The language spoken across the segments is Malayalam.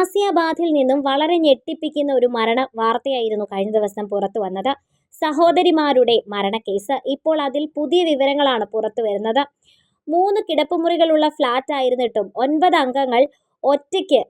ഗാസിയാബാദിൽ നിന്നും വളരെ ഞെട്ടിപ്പിക്കുന്ന ഒരു മരണ വാർത്തയായിരുന്നു കഴിഞ്ഞ ദിവസം പുറത്തു വന്നത്. സഹോദരിമാരുടെ മരണക്കേസ് ഇപ്പോൾ അതിൽ പുതിയ വിവരങ്ങളാണ് പുറത്തു വരുന്നത്. മൂന്ന് കിടപ്പുമുറികളുള്ള ഫ്ലാറ്റ് ആയിരുന്നിട്ടും ഒൻപത് അംഗങ്ങൾ ഒറ്റയ്ക്ക്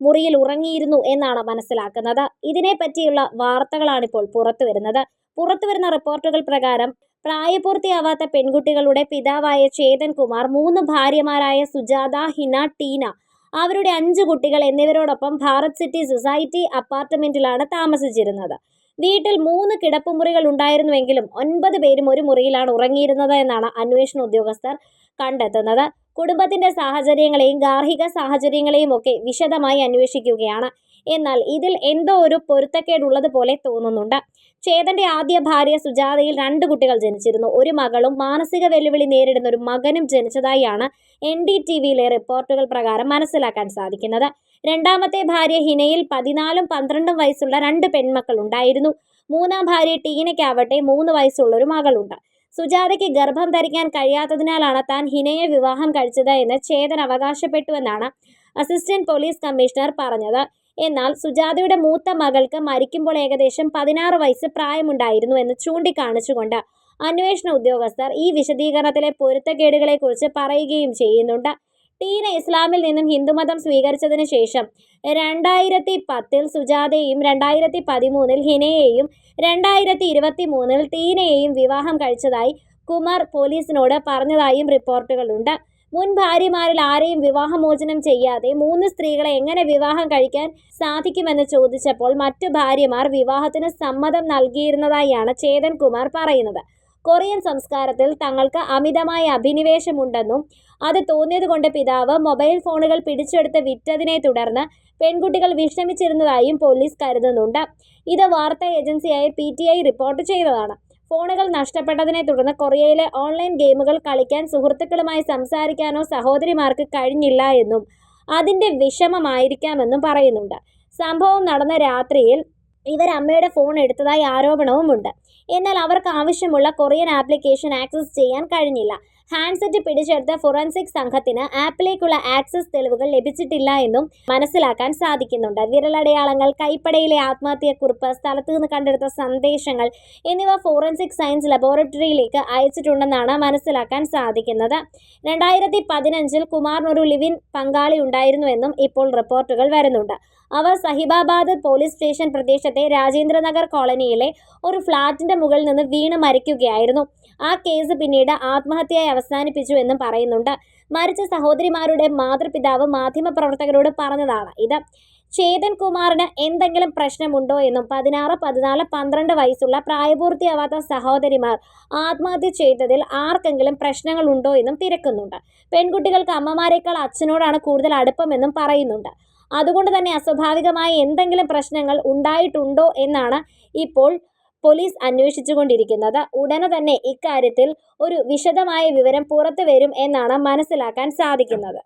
മുറിയിൽ ഉറങ്ങിയിരുന്നു എന്നാണ് മനസ്സിലാക്കുന്നത്. ഇതിനെ പറ്റിയുള്ള വാർത്തകളാണ് ഇപ്പോൾ പുറത്തു വരുന്നത്. പുറത്തു വരുന്ന റിപ്പോർട്ടുകൾ പ്രകാരം പ്രായപൂർത്തിയാവാത്ത പെൺകുട്ടികളുടെ പിതാവായ ചേതൻ കുമാർ മൂന്ന് ഭാര്യമാരായ സുജാത ഹിന ടീന അവരുടെ അഞ്ച് കുട്ടികൾ എന്നിവരോടൊപ്പം ഭാരത് സിറ്റി സൊസൈറ്റി അപ്പാർട്ട്മെന്റിലാണ് താമസിച്ചിരുന്നത്. വീട്ടിൽ മൂന്ന് കിടപ്പുമുറികൾ ഉണ്ടായിരുന്നുവെങ്കിലും ഒൻപത് പേരും ഒരു മുറിയിലാണ് ഉറങ്ങിയിരുന്നത് എന്നാണ് അന്വേഷണ ഉദ്യോഗസ്ഥർ കണ്ടെത്തുന്നത്. കുടുംബത്തിന്റെ സാഹചര്യങ്ങളെയും ഗാർഹിക സാഹചര്യങ്ങളെയും ഒക്കെ വിശദമായി അന്വേഷിക്കുകയാണ് എന്നാൽ ഇതിൽ എന്തോ ഒരു പൊരുത്തക്കേടുള്ളത് പോലെ തോന്നുന്നുണ്ട്. ചേതന്റെ ആദ്യ ഭാര്യ സുജാതയിൽ രണ്ട് കുട്ടികൾ ജനിച്ചിരുന്നു. ഒരു മകളും മാനസിക വെല്ലുവിളി നേരിടുന്ന ഒരു മകനും ജനിച്ചതായാണ് എൻ ഡി ടി വിയിലെ റിപ്പോർട്ടുകൾ പ്രകാരം മനസ്സിലാക്കാൻ സാധിക്കുന്നത്. രണ്ടാമത്തെ ഭാര്യ ഹിനയിൽ പതിനാലും പന്ത്രണ്ടും വയസ്സുള്ള രണ്ട് പെൺമക്കൾ ഉണ്ടായിരുന്നു. മൂന്നാം ഭാര്യ ടീനയ്ക്കാവട്ടെ മൂന്ന് വയസ്സുള്ള ഒരു മകളുണ്ട്. സുജാതയ്ക്ക് ഗർഭം ധരിക്കാൻ കഴിയാത്തതിനാലാണ് താൻ ഹിനയെ വിവാഹം കഴിച്ചത് എന്ന് ചേതൻ അവകാശപ്പെട്ടുവെന്നാണ് അസിസ്റ്റന്റ് പോലീസ് കമ്മീഷണർ പറഞ്ഞത്. എന്നാൽ സുജാതയുടെ മൂത്ത മകൾക്ക് മരിക്കുമ്പോൾ ഏകദേശം പതിനാറ് വയസ്സ് പ്രായമുണ്ടായിരുന്നു എന്ന് ചൂണ്ടിക്കാണിച്ചുകൊണ്ട് അന്വേഷണ ഉദ്യോഗസ്ഥർ ഈ വിശദീകരണത്തിലെ പൊരുത്തക്കേടുകളെക്കുറിച്ച് പറയുകയും ചെയ്യുന്നുണ്ട്. ടീന ഇസ്ലാമിൽ നിന്നും ഹിന്ദുമതം സ്വീകരിച്ചതിന് ശേഷം രണ്ടായിരത്തി പത്തിൽ സുജാതയെയും രണ്ടായിരത്തി പതിമൂന്നിൽ ഹിനയെയും രണ്ടായിരത്തി ഇരുപത്തി മൂന്നിൽ ടീനയെയും വിവാഹം കഴിച്ചതായി കുമാർ പോലീസിനോട് പറഞ്ഞതായും റിപ്പോർട്ടുകളുണ്ട്. മുൻ ഭാര്യമാരിൽ ആരെയും വിവാഹമോചനം ചെയ്യാതെ മൂന്ന് സ്ത്രീകളെ എങ്ങനെ വിവാഹം കഴിക്കാൻ സാധിക്കുമെന്ന് ചോദിച്ചപ്പോൾ മറ്റു ഭാര്യമാർ വിവാഹത്തിന് സമ്മതം നൽകിയിരുന്നതായാണ് ചേതൻ കുമാർ പറയുന്നത്. കൊറിയൻ സംസ്കാരത്തിൽ തങ്ങൾക്ക് അമിതമായ അഭിനിവേശമുണ്ടെന്നും അത് തോന്നിയതുകൊണ്ട് പിതാവ് മൊബൈൽ ഫോണുകൾ പിടിച്ചെടുത്ത് വിറ്റതിനെ തുടർന്ന് പെൺകുട്ടികൾ വിഷമിച്ചിരുന്നതായും പോലീസ് കരുതുന്നുണ്ട്. ഇത് വാർത്താ ഏജൻസിയായ പി റിപ്പോർട്ട് ചെയ്തതാണ്. ഫോണുകൾ നഷ്ടപ്പെട്ടതിനെ തുടർന്ന് കൊറിയയിലെ ഓൺലൈൻ ഗെയിമുകൾ കളിക്കാൻ സുഹൃത്തുക്കളുമായി സംസാരിക്കാനോ സഹോദരിമാർക്ക് കഴിഞ്ഞില്ല എന്നും അതിന്റെ വിഷമമായിരിക്കാമെന്നും പറയുന്നുണ്ട്. സംഭവം നടന്ന രാത്രിയിൽ ഇവർ അമ്മയുടെ ഫോൺ എടുത്തതായി ആരോപണവുമുണ്ട്. എന്നാൽ അവർക്ക് ആവശ്യമുള്ള കൊറിയൻ ആപ്ലിക്കേഷൻ ആക്സസ് ചെയ്യാൻ കഴിഞ്ഞില്ല. ഹാൻഡ്സെറ്റ് പിടിച്ചെടുത്ത ഫൊറൻസിക് സംഘത്തിന് ആപ്പിലേക്കുള്ള ആക്സസ് തെളിവുകൾ ലഭിച്ചിട്ടില്ല എന്നും മനസ്സിലാക്കാൻ സാധിക്കുന്നുണ്ട്. വിരലടയാളങ്ങൾ കൈപ്പടയിലെ ആത്മഹത്യക്കുറിപ്പ് സ്ഥലത്ത് നിന്ന് കണ്ടെടുത്ത സന്ദേശങ്ങൾ എന്നിവ ഫോറൻസിക് സയൻസ് ലബോറട്ടറിയിലേക്ക് അയച്ചിട്ടുണ്ടെന്നാണ് മനസ്സിലാക്കാൻ സാധിക്കുന്നത്. രണ്ടായിരത്തി പതിനഞ്ചിൽ കുമാറിനൊരു ലിവിൻ പങ്കാളി ഉണ്ടായിരുന്നുവെന്നും ഇപ്പോൾ റിപ്പോർട്ടുകൾ വരുന്നുണ്ട്. അവർ സഹിബാബാദ് പോലീസ് സ്റ്റേഷൻ പ്രദേശത്തെ രാജേന്ദ്രനഗർ കോളനിയിലെ ഒരു ഫ്ളാറ്റിന്റെ മുകളിൽ നിന്ന് വീണ് മരിക്കുകയായിരുന്നു. ആ കേസ് പിന്നീട് ആത്മഹത്യയായി അവസാനിപ്പിച്ചു എന്നും പറയുന്നുണ്ട്. മരിച്ച സഹോദരിമാരുടെ മാതൃപിതാവ് മാധ്യമപ്രവർത്തകരോട് പറഞ്ഞതാണ് ഇത്. ചേതൻ കുമാറിന് എന്തെങ്കിലും പ്രശ്നമുണ്ടോ എന്നും പതിനാറ് പതിനാല് പന്ത്രണ്ട് വയസ്സുള്ള പ്രായപൂർത്തിയാവാത്ത സഹോദരിമാർ ആത്മഹത്യ ചെയ്തതിൽ ആർക്കെങ്കിലും പ്രശ്നങ്ങളുണ്ടോ എന്നും തിരക്കുന്നുണ്ട്. പെൺകുട്ടികൾക്ക് അമ്മമാരെക്കാൾ അച്ഛനോടാണ് കൂടുതൽ അടുപ്പമെന്നും പറയുന്നുണ്ട്. അതുകൊണ്ട് തന്നെ അസ്വാഭാവികമായ എന്തെങ്കിലും പ്രശ്നങ്ങൾ ഉണ്ടായിട്ടുണ്ടോ എന്നാണ് ഇപ്പോൾ പോലീസ് അന്വേഷിച്ചുകൊണ്ടിരിക്കുന്നത്. ഉടനെ തന്നെ ഇക്കാര്യത്തിൽ ഒരു വിശദമായ വിവരം പുറത്തു വരും എന്നാണ് മനസ്സിലാക്കാൻ സാധിക്കുന്നത്.